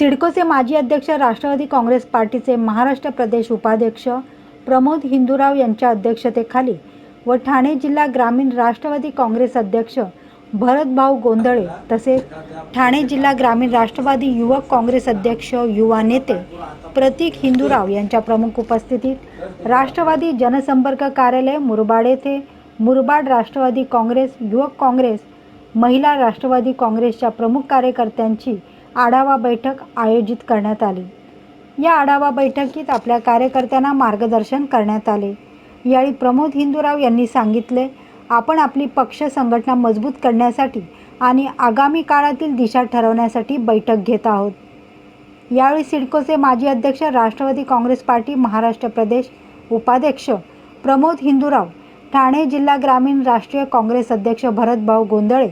सिडकोचे माजी अध्यक्ष राष्ट्रवादी काँग्रेस पार्टीचे महाराष्ट्र प्रदेश उपाध्यक्ष प्रमोद हिंदूराव यांच्या अध्यक्षतेखाली व ठाणे जिल्हा ग्रामीण राष्ट्रवादी काँग्रेस अध्यक्ष भरतभाऊ गोंधळे तसेच ठाणे जिल्हा ग्रामीण राष्ट्रवादी युवक काँग्रेस अध्यक्ष युवा नेते प्रतीक हिंदूराव यांच्या प्रमुख उपस्थितीत राष्ट्रवादी जनसंपर्क कार्यालय मुरबाड येथे मुरबाड राष्ट्रवादी काँग्रेस युवक काँग्रेस महिला राष्ट्रवादी काँग्रेसच्या प्रमुख कार्यकर्त्यांची आढावा बैठक आयोजित करण्यात आली. या आढावा बैठकीत आपल्या कार्यकर्त्यांना मार्गदर्शन करण्यात आले. यावेळी प्रमोद हिंदूराव यांनी सांगितले आपण आपली पक्ष संघटना मजबूत करण्यासाठी आणि आगामी काळातील दिशा ठरवण्यासाठी बैठक घेत आहोत. यावेळी सिडकोचे माजी अध्यक्ष राष्ट्रवादी काँग्रेस पार्टी महाराष्ट्र प्रदेश उपाध्यक्ष प्रमोद हिंदूराव ठाणे जिल्हा ग्रामीण राष्ट्रीय काँग्रेस अध्यक्ष भरतभाऊ गोंधळे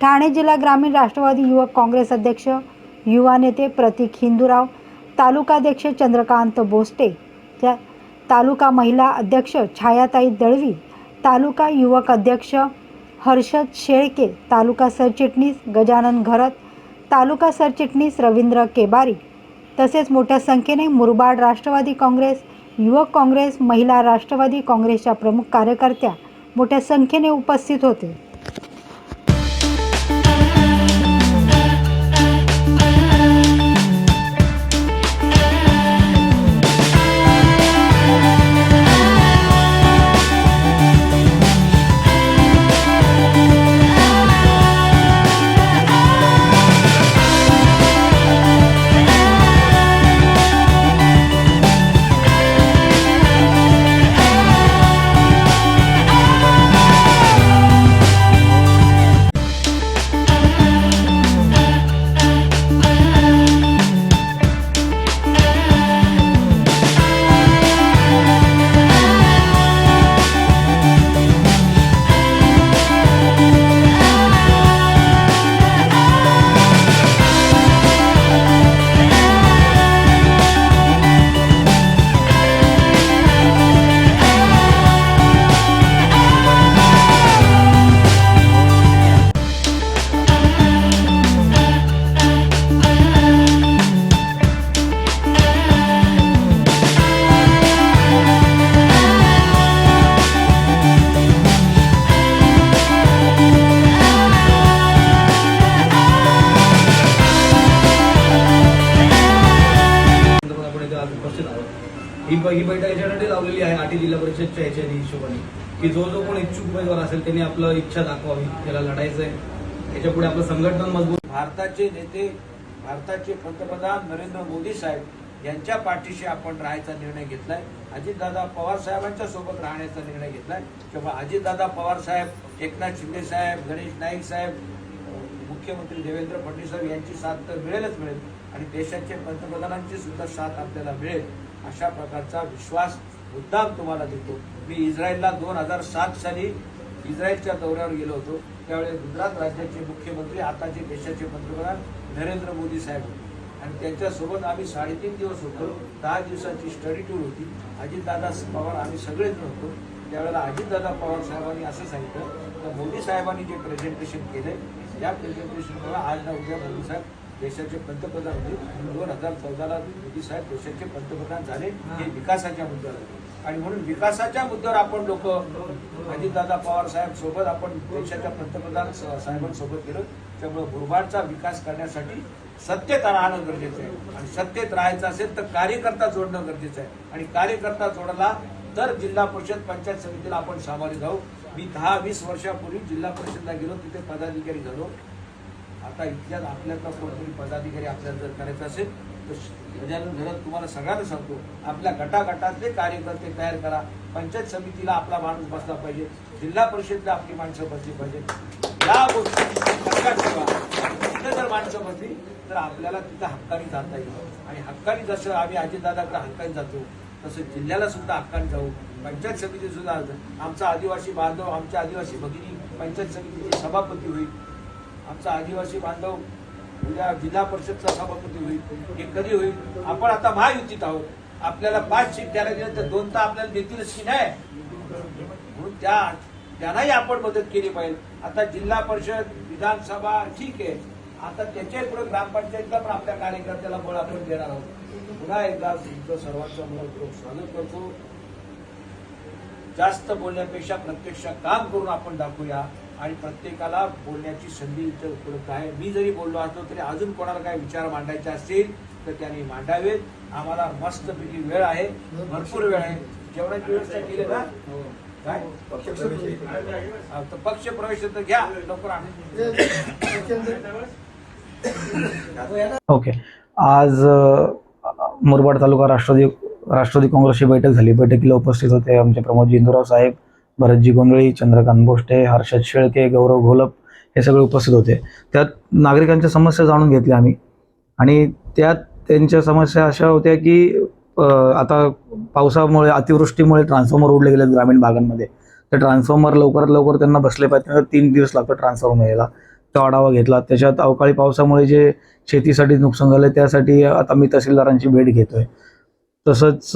ठाणे जिल्हा ग्रामीण राष्ट्रवादी युवक काँग्रेस अध्यक्ष युवा नेते प्रतीक हिंदूराव तालुकाध्यक्ष चंद्रकांत बोस्टे त्या तालुका महिला अध्यक्ष छायाताई दळवी तालुका युवक अध्यक्ष हर्षद शेळके तालुका सरचिटणीस गजानन घरत तालुका सरचिटणीस रवींद्र केबारी तसेच मोठ्या संख्येने मुरबाड राष्ट्रवादी काँग्रेस युवक काँग्रेस महिला राष्ट्रवादी काँग्रेसच्या प्रमुख कार्यकर्त्या मोठ्या संख्येने उपस्थित होते. इथे ही ही बैठक याच्यासाठी लावलेली आहे आठी जिल्हा परिषदच्या याच्या हिशोबाने. की जो जो कोण इच्छुक उमेदवार असेल त्यांनी आपलं इच्छा दाखवावी त्याला लढायचं आहे याच्यापुढे आपलं संघटन मजबूत भारताचे नेते भारताचे पंतप्रधान नरेंद्र मोदी साहेब यांच्या पाठीशी आपण राहायचा निर्णय घेतलाय. अजितदादा पवार साहेबांच्या सोबत राहण्याचा निर्णय घेतलाय. किंवा अजितदादा पवार साहेब एकनाथ शिंदे साहेब गणेश नाईक साहेब मुख्यमंत्री देवेंद्र फडणवीस साहेब यांची साथ तर मिळेलच मिळेल आणि देशाचे पंतप्रधानांची सुद्धा साथ आपल्याला मिळेल अशा प्रकारचा विश्वास मुद्दाम तुम्हाला देतो. मी इस्रायलला दोन हजार सात साली इस्रायलच्या दौऱ्यावर गेलो होतो. त्यावेळेस गुजरात राज्याचे मुख्यमंत्री आताचे देशाचे पंतप्रधान नरेंद्र मोदी साहेब होते. आणि त्यांच्यासोबत आम्ही साडेतीन दिवस होतो. दहा दिवसाची स्टडी टूर होती. अजितदादा पवार आम्ही सगळेच होतो. त्यावेळेला अजितदादा पवार साहेबांनी असं सांगितलं तर मोदी साहेबांनी जे प्रेझेंटेशन केले या प्रेझेंटेशनमुळे आज ना उद्या मोदी साहेब देशाचे पंतप्रधान होते दोन हजार चौदाला मोदी साहेब देशाचे पंतप्रधान झाले. हे. विकासाच्या मुद्द्यावर आणि म्हणून विकासाच्या मुद्द्यावर आपण लोक अजितदादा पवार साहेब सोबत आपण देशाच्या पंतप्रधान साहेबांसोबत गेलो. त्यामुळे मुरबाडचा विकास करण्यासाठी सत्तेत राहणं गरजेचं आहे. आणि सत्तेत राहायचं असेल तर कार्यकर्ता जोडणं गरजेचं आहे. आणि कार्यकर्ता जोडला तर जिल्हा परिषद पंचायत समितीला आपण सामारे जाऊ. मी दहा वीस वर्षापूर्वी जिल्हा परिषदला गेलो तिथे पदाधिकारी झालो. आता इथल्याच आपल्यातला कोणतरी पदाधिकारी आपल्याला जर करायचं असेल तर गजानन घरात तुम्हाला सगळ्यांना सांगतो आपल्या गटागटातले कार्यकर्ते तयार करा. पंचायत समितीला आपला माणूस बसला पाहिजे. जिल्हा परिषदला आपली माणसं बसली पाहिजे या गोष्टी लक्षात ठेवा जर माणसं बसली तर आपल्याला तिथं हक्कानी जाता येईल. आणि हक्कानी जसं आम्ही अजितदादाकडे हक्कानी जातो तसं जिल्ह्याला सुद्धा हक्कानी जाऊ. पंचायत समिती सुद्धा आमचा आदिवासी बांधव आमच्या आदिवासी भगिनी पंचायत समितीचे सभापती होईल. आमचा आदिवासी बांधव उद्या जिल्हा परिषदचा सभापती होईल. हे कधी होईल? आपण आता महायुतीत आहोत. आपल्याला पाच सीट द्यायला गेलं तर दोन तर आपल्याला देतीलच की नाही? म्हणून त्या त्यांनाही आपण मदत केली पाहिजे. आता जिल्हा परिषद विधानसभा ठीक आहे. आता त्याच्याही पुढे ग्रामपंचायतला पण आपल्या कार्यकर्त्याला बळ आपण देणार आहोत. पुन्हा एकदा तुमचं सर्वांचा मनपूर्वक स्वागत करतो. जास्त बोलण्यापेक्षा प्रत्यक्ष काम करून आपण दाखवूया आणि प्रत्येकाला बोलण्याची संधी इथे उपलब्ध आहे. मी जरी बोललो असलो तरी अजून कोणाला काही विचार मांडायचे असतील तर त्यांनी मांडावेत. आम्हाला मस्तपैकी वेळ आहे भरपूर वेळ आहे. जेवणाची व्यवस्था केली ना? काय? हा, तर पक्ष प्रवेश तर घ्या लवकर ओके. आज मुरबाड तालुका राष्ट्रवादी राष्ट्रवादी काँग्रेसची बैठक झाली. बैठकीला उपस्थित होते आमचे प्रमोद इंदुराव साहेब भरतजी गोंधळी चंद्रकांत भोष्टे हर्षद शेळके गौरव घोलप हे सगळे उपस्थित होते. त्यात नागरिकांच्या समस्या जाणून घेतल्या आम्ही. आणि त्यात त्यांच्या समस्या अशा होत्या की आता पावसामुळे अतिवृष्टीमुळे ट्रान्सफॉर्मर उडले गेले ग्रामीण भागांमध्ये. तर ट्रान्सफॉर्मर लवकरात लवकर त्यांना बसले पाहिजे त्यांना तीन दिवस लागतो ट्रान्सफॉर्मर यायला. तो आढावा घेतला. त्याच्यात अवकाळी पावसामुळे जे शेतीसाठी नुकसान झालं त्यासाठी आता मी तहसीलदारांची भेट घेतोय. तसंच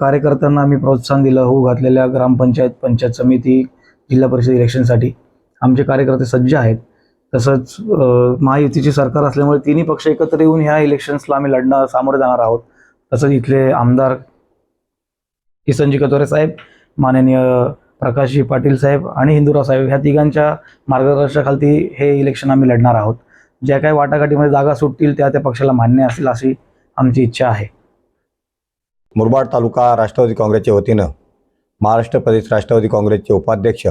कार्यकर्त्यांना आम्ही प्रोत्साहन दिलं होऊ घातलेल्या ग्रामपंचायत पंचायत समिती जिल्हा परिषद इलेक्शनसाठी. आमचे कार्यकर्ते सज्ज आहेत. तसंच महायुतीचे सरकार असल्यामुळे तिन्ही पक्ष एकत्र येऊन ह्या इलेक्शन्सला आम्ही लढणं सामोरे जाणार आहोत. तसंच इथले आमदार किसनजी कतोरे साहेब माननीय प्रकाशजी पाटील साहेब आणि हिंदूराव साहेब ह्या तिघांच्या मार्गदर्शनाखाली हे इलेक्शन आम्ही लढणार आहोत. ज्या काही वाटाघाटीमध्ये जागा सुटतील त्या त्या पक्षाला मान्य असेल अशी आमची इच्छा आहे. मुरबाड तालुका राष्ट्रवादी काँग्रेसच्या वतीनं महाराष्ट्र प्रदेश राष्ट्रवादी काँग्रेसचे उपाध्यक्ष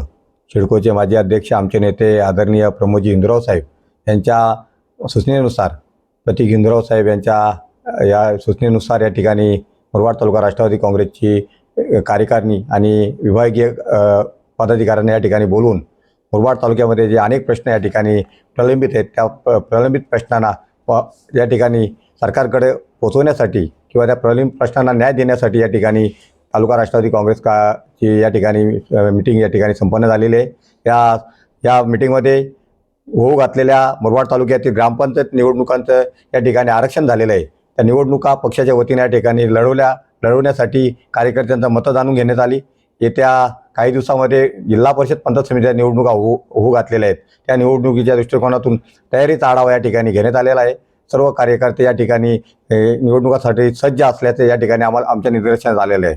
शिडकोचे माजी अध्यक्ष आमचे नेते आदरणीय प्रमोदजी इंदुराव साहेब यांच्या सूचनेनुसार प्रतीक इंदुराव साहेब यांच्या या सूचनेनुसार या ठिकाणी मुरबाड तालुका राष्ट्रवादी काँग्रेसची कार्यकारिणी आणि विभागीय पदाधिकाऱ्यांना या ठिकाणी बोलवून मुरबाड तालुक्यामध्ये जे अनेक प्रश्न या ठिकाणी प्रलंबित आहेत त्या प्रलंबित प्रश्नांना या ठिकाणी सरकारकडे पोचवण्यासाठी किंवा त्या प्रलंबित प्रश्नांना न्याय देण्यासाठी या ठिकाणी तालुका राष्ट्रवादी काँग्रेस का ची या ठिकाणी मिटिंग या ठिकाणी संपन्न झालेली आहे. या या मिटिंगमध्ये होऊ घातलेल्या मुरबाड तालुक्यातील ग्रामपंचायत निवडणुकांचं या ठिकाणी आरक्षण झालेलं आहे. त्या निवडणुका पक्षाच्या वतीने या ठिकाणी लढवल्या लढवण्यासाठी कार्यकर्त्यांचं मतं जाणून घेण्यात आली. येत्या काही दिवसामध्ये जिल्हा परिषद पंचायत समितीच्या निवडणुका होऊ होऊ घातलेल्या आहेत. त्या निवडणुकीच्या दृष्टिकोनातून तयारीचा आढावा या ठिकाणी घेण्यात आलेला आहे. सर्व कार्यकर्ते या ठिकाणी निवडणुकासाठी सज्ज असल्याचे या ठिकाणी आम्हाला आमच्या निदर्शनात आलेलं आहे.